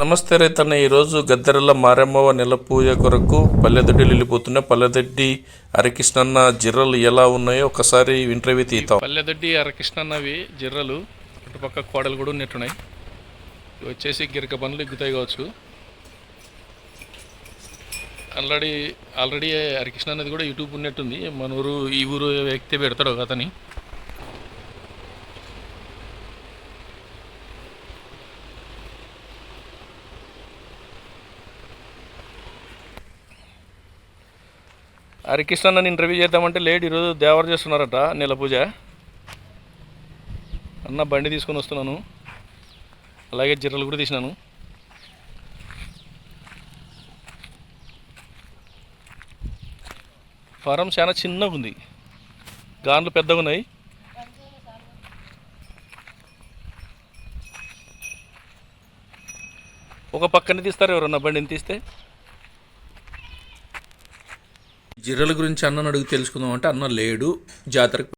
నమస్తే రైతన్న ఈరోజు గద్దెరల మారమ్మవ నెల పూజ కొరకు పల్లెదొడ్డి వెళ్ళిపోతున్నాయి పల్లెదొడ్డి అరకృష్ణన్న జిర్రలు ఎలా ఉన్నాయో ఒకసారి ఇంటర్వ్యూ తీతాం పల్లెదొడ్డి అరకృష్ణన్నవి జిర్రలు అటుపక్క కోడలు కూడా ఉన్నట్టున్నాయి. ఇవి వచ్చేసి గిరక పనులు ఎగ్గుతాయి కావచ్చు. ఆల్రెడీ ఆల్రెడీ హరికృష్ణ అనేది కూడా యూట్యూబ్ ఉన్నట్టుంది. మన ఊరు ఈ ఊరు వ్యక్తి పెడతాడు అతని. హరికృష్ణ నన్ను ఇంటర్వ్యూ చేద్దామంటే లేట్ ఈరోజు దేవర చేస్తున్నారట నెల పూజ. అన్న బండి తీసుకొని వస్తున్నాను. అలాగే జిర్రలు కూడా తీసినాను. ఫారం చాలా చిన్నగా ఉంది. గాన్లు పెద్దగా ఉన్నాయి. ఒక పక్కనే తీస్తారు ఎవరన్నా బండిని తీస్తే. జిర్రల గురించి అన్నను అడుగు తెలుసుకుందాం అంటే అన్న లేడు జాతరకు